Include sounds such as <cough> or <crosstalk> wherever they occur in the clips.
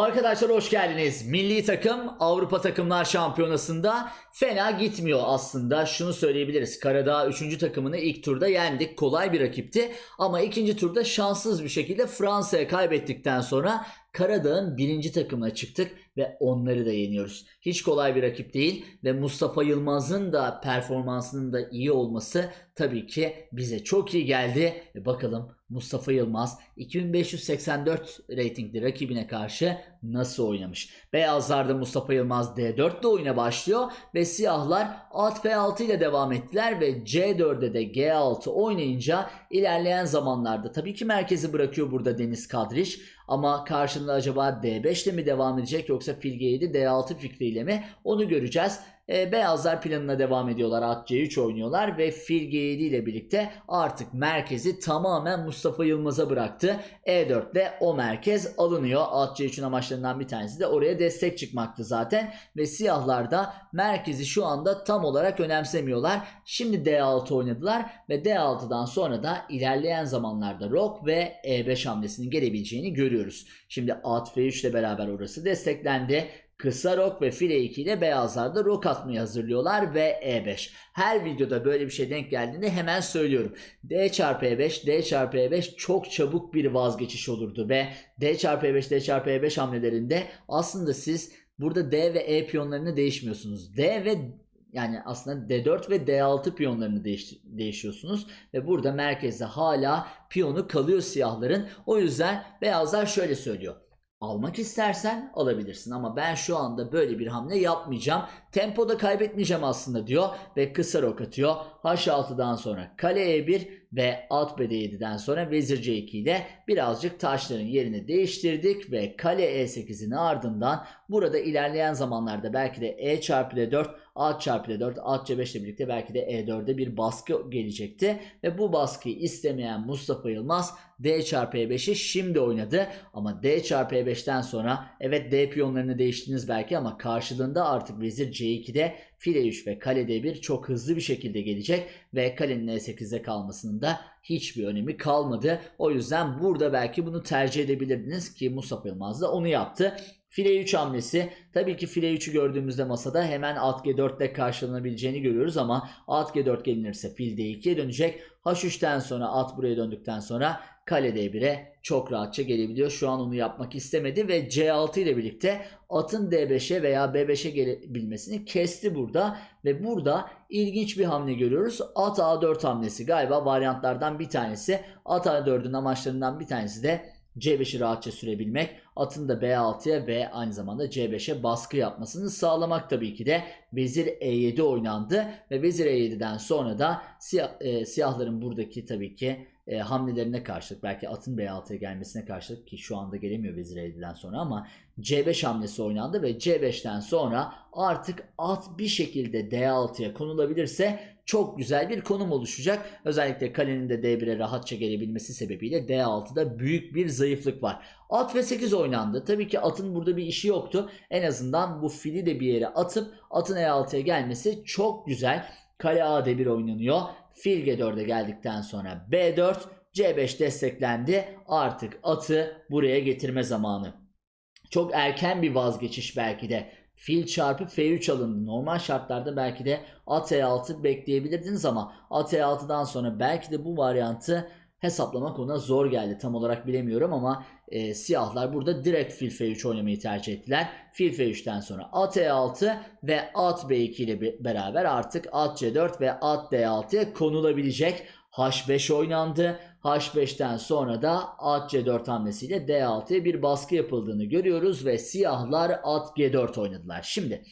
Arkadaşlar hoş geldiniz. Milli takım Avrupa Takımlar Şampiyonası'nda fena gitmiyor aslında. Şunu söyleyebiliriz. Karadağ 3. takımını ilk turda yendik. Kolay bir rakipti. Ama ikinci turda şanssız bir şekilde Fransa'ya kaybettikten sonra Karadağ'ın birinci takımına çıktık ve onları da yeniyoruz. Hiç kolay bir rakip değil ve Mustafa Yılmaz'ın da performansının da iyi olması tabii ki bize çok iyi geldi. Ve bakalım Mustafa Yılmaz 2584 reytingli rakibine karşı nasıl oynamış? Beyazlarda Mustafa Yılmaz D4'te oyuna başlıyor ve siyahlar at F6 ile devam ettiler ve C4'de de G6 oynayınca ilerleyen zamanlarda tabii ki merkezi bırakıyor burada Deniz Kadriş ama karşında acaba D5 ile mi devam edecek yoksa fil G7 D6 fikriyle mi onu göreceğiz. E, beyazlar planına devam ediyorlar. At C3 oynuyorlar ve fil G7 ile birlikte artık merkezi tamamen Mustafa Yılmaz'a bıraktı. E4 ile o merkez alınıyor. At C3'ün amaçlarından bir tanesi de oraya destek çıkmaktı zaten. Ve siyahlar da merkezi şu anda tam olarak önemsemiyorlar. Şimdi D6 oynadılar ve D6'dan sonra da ilerleyen zamanlarda Rok ve E5 hamlesinin gelebileceğini görüyoruz. Şimdi at F3 ile beraber orası desteklendi. Kısa rok ve file 2 ile beyazlar da rok atmayı hazırlıyorlar ve E5. Her videoda böyle bir şey denk geldiğinde hemen söylüyorum. D çarpı E5, D çarpı E5 çok çabuk bir vazgeçiş olurdu ve D çarpı E5, D çarpı E5 hamlelerinde aslında siz burada D ve E piyonlarını değişmiyorsunuz. D ve yani aslında D4 ve D6 piyonlarını değiş, değişiyorsunuz ve burada merkezde hala piyonu kalıyor siyahların. O yüzden beyazlar şöyle söylüyor. Almak istersen alabilirsin ama ben şu anda böyle bir hamle yapmayacağım. Tempoda kaybetmeyeceğim aslında diyor ve kısa rok atıyor. H6'dan sonra kale E1 ve at B7'den sonra vezir C2 ile birazcık taşların yerini değiştirdik ve kale E8'in ardından burada ilerleyen zamanlarda belki de E çarpı D4 at çarpı D4 at C5 ile birlikte belki de E4'e bir baskı gelecekti ve bu baskıyı istemeyen Mustafa Yılmaz D çarpı E5'i şimdi oynadı ama D çarpı E5'ten sonra evet D piyonlarını değiştiniz belki ama karşılığında artık vezir C2'de file 3 ve kale D1 çok hızlı bir şekilde gelecek ve kalenin E8'de kalmasının da hiçbir önemi kalmadı. O yüzden burada belki bunu tercih edebilirdiniz ki Mustafa Yılmaz da onu yaptı. File 3 hamlesi tabii ki file 3'ü gördüğümüzde masada hemen at G4 ile karşılanabileceğini görüyoruz ama at G4 gelinirse fil D2'ye dönecek. H3'ten sonra at buraya döndükten sonra kale D1'e çok rahatça gelebiliyor. Şu an onu yapmak istemedi ve C6 ile birlikte atın D5'e veya B5'e gelebilmesini kesti burada ve burada ilginç bir hamle görüyoruz. At A4 hamlesi galiba varyantlardan bir tanesi. At A4'ün amaçlarından bir tanesi de C5'i rahatça sürebilmek, atın da B6'ya ve aynı zamanda C5'e baskı yapmasını sağlamak tabii ki de. Vezir E7 oynandı ve vezir E7'den sonra da siyah, e, siyahların buradaki tabii ki e, hamlelerine karşılık belki atın B6'ya gelmesine karşılık ki şu anda gelemiyor vezir E7'den sonra ama C5 hamlesi oynandı ve C5'ten sonra artık at bir şekilde D6'ya konulabilirse çok güzel bir konum oluşacak. Özellikle kalenin de D1'e rahatça gelebilmesi sebebiyle D6'da büyük bir zayıflık var. At ve 8 oynandı. Tabii ki atın burada bir işi yoktu. En azından bu fili de bir yere atıp atın E6'ya gelmesi çok güzel. Kale A D1 oynanıyor. Fil G4'e geldikten sonra B4, C5 desteklendi. Artık atı buraya getirme zamanı. Çok erken bir vazgeçiş belki de. Fil çarpı F3 alındı. Normal şartlarda belki de at E6 bekleyebilirdiniz ama at E6'dan sonra belki de bu varyantı hesaplamak ona zor geldi. Tam olarak bilemiyorum ama e, siyahlar burada direkt fil F3 oynamayı tercih ettiler. Fil F3'ten sonra at E6 ve at B2 ile beraber artık at C4 ve at D6'ya konulabilecek. H5 oynandı. H5'ten sonra da at C4 hamlesiyle D6'ya bir baskı yapıldığını görüyoruz ve siyahlar at G4 oynadılar. Şimdi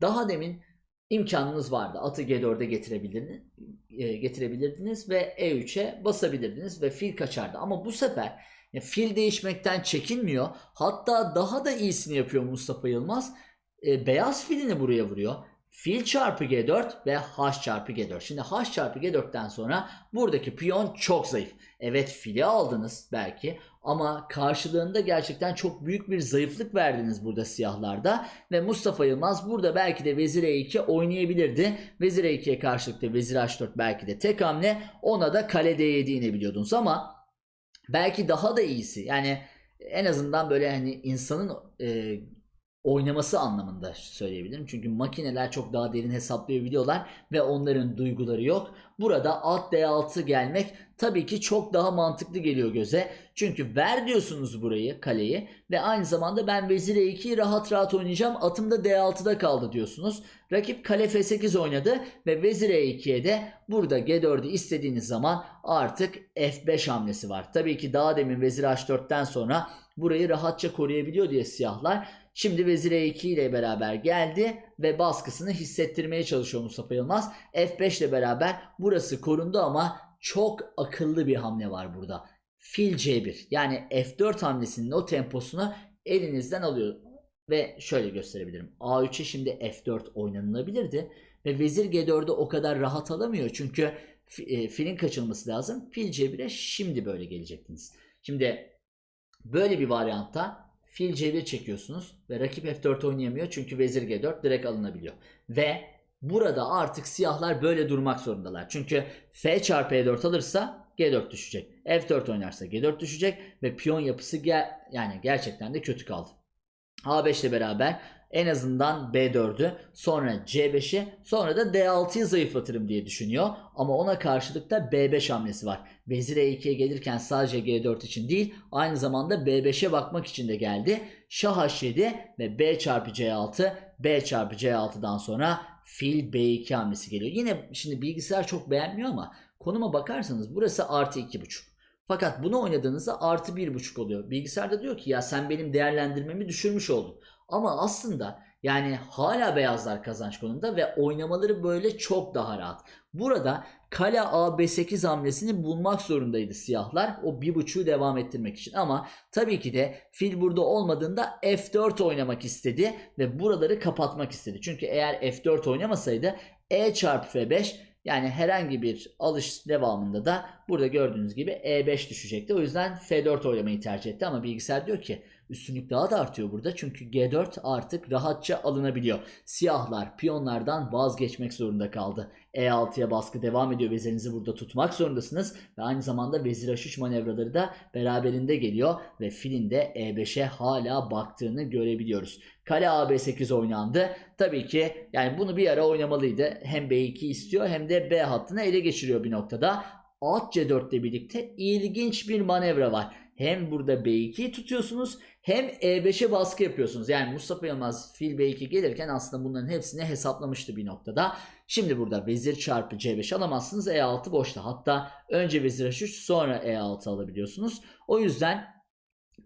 daha demin imkanınız vardı. Atı G4'e getirebilirdiniz, e, getirebilirdiniz ve E3'e basabilirdiniz ve fil kaçardı. Ama bu sefer fil değişmekten çekinmiyor. Hatta daha da iyisini yapıyor Mustafa Yılmaz. E, beyaz filini buraya vuruyor. Fil çarpı G4 ve H çarpı G4. Şimdi H çarpı G4'ten sonra buradaki piyon çok zayıf. Evet fili aldınız belki ama karşılığında gerçekten çok büyük bir zayıflık verdiniz burada siyahlarda. Ve Mustafa Yılmaz burada belki de Vezir E2 oynayabilirdi. Vezir E2'ye karşılık da Vezir H4 belki de tek hamle. Ona da kale D7 inebiliyordunuz ama belki daha da iyisi. Yani en azından böyle hani insanın e, oynaması anlamında söyleyebilirim. Çünkü makineler çok daha derin hesaplayabiliyorlar ve onların duyguları yok. Burada alt D6 gelmek tabii ki çok daha mantıklı geliyor göze. Çünkü ver diyorsunuz burayı kaleyi ve aynı zamanda ben vezir E2'yi rahat rahat oynayacağım. Atım da D6'da kaldı diyorsunuz. Rakip kale F8 oynadı ve vezir E2'ye de burada G4'ü istediğiniz zaman artık F5 hamlesi var. Tabii ki daha demin vezir H4'ten sonra burayı rahatça koruyabiliyor diye siyahlar. Şimdi vezir E2 ile beraber geldi ve baskısını hissettirmeye çalışıyor Mustafa Yılmaz. F5 ile beraber burası korundu ama çok akıllı bir hamle var burada. Fil C1 yani F4 hamlesinin o temposunu elinizden alıyor. Ve şöyle gösterebilirim. A3'e şimdi F4 oynanılabilirdi. Ve vezir G4'ü o kadar rahat alamıyor. Çünkü e, filin kaçılması lazım. Fil C1'e şimdi böyle gelecektiniz. Şimdi böyle bir varyantta fil C1 çekiyorsunuz ve rakip F4 oynayamıyor çünkü vezir G4 direkt alınabiliyor. Ve burada artık siyahlar böyle durmak zorundalar. Çünkü F çarpı E4 alırsa G4 düşecek. F4 oynarsa G4 düşecek ve piyon yapısı gel yani gerçekten de kötü kaldı. A5 ile beraber en azından B4'ü sonra C5'i sonra da D6'yı zayıflatırım diye düşünüyor. Ama ona karşılık da B5 hamlesi var. Vezir E2'ye gelirken sadece G4 için değil aynı zamanda B5'e bakmak için de geldi. Şah H7 ve B çarpı C6 B çarpı C6'dan sonra fil B2 hamlesi geliyor. Yine şimdi bilgisayar çok beğenmiyor ama konuma bakarsanız burası artı 2.5. Fakat bunu oynadığınızda artı 1.5 oluyor. Bilgisayarda diyor ki ya sen benim değerlendirmemi düşürmüş oldun. Ama aslında yani hala beyazlar kazanç konumunda ve oynamaları böyle çok daha rahat. Burada kale A B8 hamlesini bulmak zorundaydı siyahlar o bir buçuğu devam ettirmek için. Ama tabii ki de fil burada olmadığında F4 oynamak istedi ve buraları kapatmak istedi. Çünkü eğer F4 oynamasaydı E çarpı F5 yani herhangi bir alış devamında da burada gördüğünüz gibi E5 düşecekti. O yüzden F4 oynamayı tercih etti ama bilgisayar diyor ki üstünlük daha da artıyor burada. Çünkü G4 artık rahatça alınabiliyor. Siyahlar piyonlardan vazgeçmek zorunda kaldı. E6'ya baskı devam ediyor. Vezirinizi burada tutmak zorundasınız. Ve aynı zamanda vezir H3 manevraları da beraberinde geliyor. Ve filin de E5'e hala baktığını görebiliyoruz. Kale AB8 oynandı. Tabii ki yani bunu bir ara oynamalıydı. Hem B2 istiyor hem de B hattını ele geçiriyor bir noktada. At C4 ile birlikte ilginç bir manevra var. Hem burada B2'yi tutuyorsunuz hem E5'e baskı yapıyorsunuz. Yani Mustafa Yılmaz fil B2 gelirken aslında bunların hepsini hesaplamıştı bir noktada. Şimdi burada vezir çarpı C5 alamazsınız. E6 boşta. Hatta önce vezir H3 sonra E6 alabiliyorsunuz. O yüzden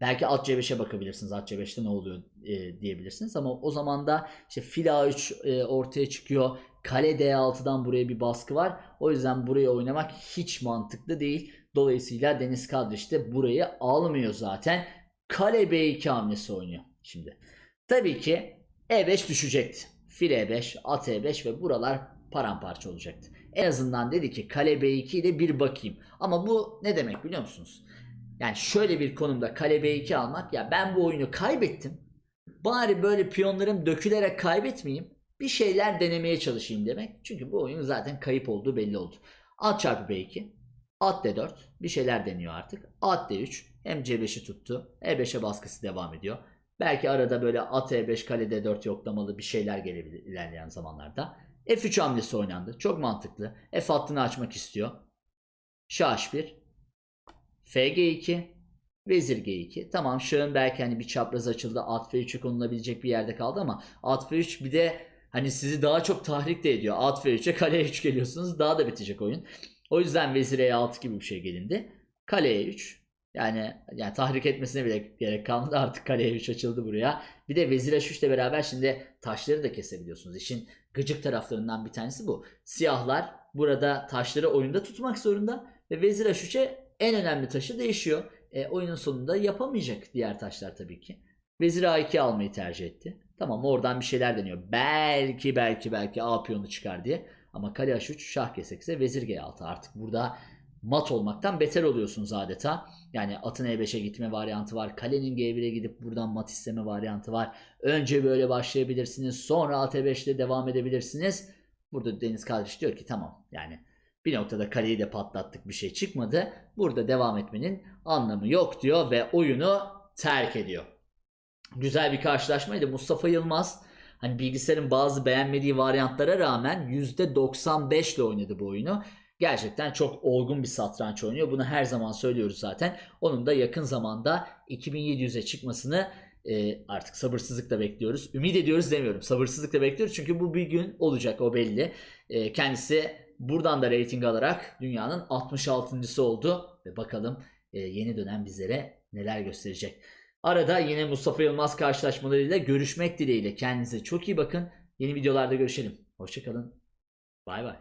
belki at C5'e bakabilirsiniz. At C5'te ne oluyor e, diyebilirsiniz. Ama o zaman da işte fil A3 e, ortaya çıkıyor. Kale D6'dan buraya bir baskı var. O yüzden burayı oynamak hiç mantıklı değil. Dolayısıyla Deniz Kadriş de burayı almıyor zaten. Kale B2 hamlesi oynuyor şimdi. Tabii ki E5 düşecekti. Fil E5, at E5 ve buralar paramparça olacaktı. En azından dedi ki kale B2 ile bir bakayım. Ama bu ne demek biliyor musunuz? Yani şöyle bir konumda kale B2 almak ya ben bu oyunu kaybettim. Bari böyle piyonlarım dökülerek kaybetmeyeyim. Bir şeyler denemeye çalışayım demek. Çünkü bu oyun zaten kayıp olduğu belli oldu. At çarpı B2. At D4. Bir şeyler deniyor artık. At D3. Hem C5'i tuttu. E5'e baskısı devam ediyor. Belki arada böyle at E5 kale D4 yoklamalı bir şeyler gelebilir ilerleyen zamanlarda. F3 hamlesi oynandı. Çok mantıklı. F hattını açmak istiyor. Şah H1. FG2. Vezir G2. Tamam şahın belki hani bir çapraz açıldı. At F3'e konulabilecek bir yerde kaldı ama at F3 bir de hani sizi daha çok tahrik de ediyor. At F3'e kale E3 geliyorsunuz. Daha da bitecek oyun. O yüzden vezir E6 gibi bir şey gelindi. Kale E3. Yani yani tahrik etmesine bile gerek kalmadı. <laughs> Artık kale E3 açıldı buraya. Bir de vezir H3 ile beraber şimdi taşları da kesebiliyorsunuz. İşin gıcık taraflarından bir tanesi bu. Siyahlar burada taşları oyunda tutmak zorunda ve vezir H3'e en önemli taşı değişiyor. E, oyunun sonunda yapamayacak diğer taşlar tabii ki. Vezir A2 almayı tercih etti. Tamam oradan bir şeyler deniyor. Belki belki belki A piyonu çıkar diye. Ama kale H3 şah G8'e vezir G6 artık burada mat olmaktan beter oluyorsunuz adeta. Yani atın E5'e gitme varyantı var. Kalenin G1'e gidip buradan mat isteme varyantı var. Önce böyle başlayabilirsiniz. Sonra at E5 ile devam edebilirsiniz. Burada Deniz kardeş diyor ki tamam yani bir noktada kaleyi de patlattık bir şey çıkmadı. Burada devam etmenin anlamı yok diyor ve oyunu terk ediyor. Güzel bir karşılaşmaydı. Mustafa Yılmaz hani bilgisayarın bazı beğenmediği varyantlara rağmen %95 ile oynadı bu oyunu. Gerçekten çok olgun bir satranç oynuyor. Bunu her zaman söylüyoruz zaten. Onun da yakın zamanda 2700'e çıkmasını e, artık sabırsızlıkla bekliyoruz. Ümit ediyoruz demiyorum. Sabırsızlıkla bekliyoruz. Çünkü bu bir gün olacak o belli. E, kendisi buradan da reyting alarak dünyanın 66.sı oldu. Ve bakalım e, yeni dönem bizlere neler gösterecek. Arada yine Mustafa Yılmaz karşılaşmalarıyla görüşmek dileğiyle. Kendinize çok iyi bakın. Yeni videolarda görüşelim. Hoşçakalın. Bay bay.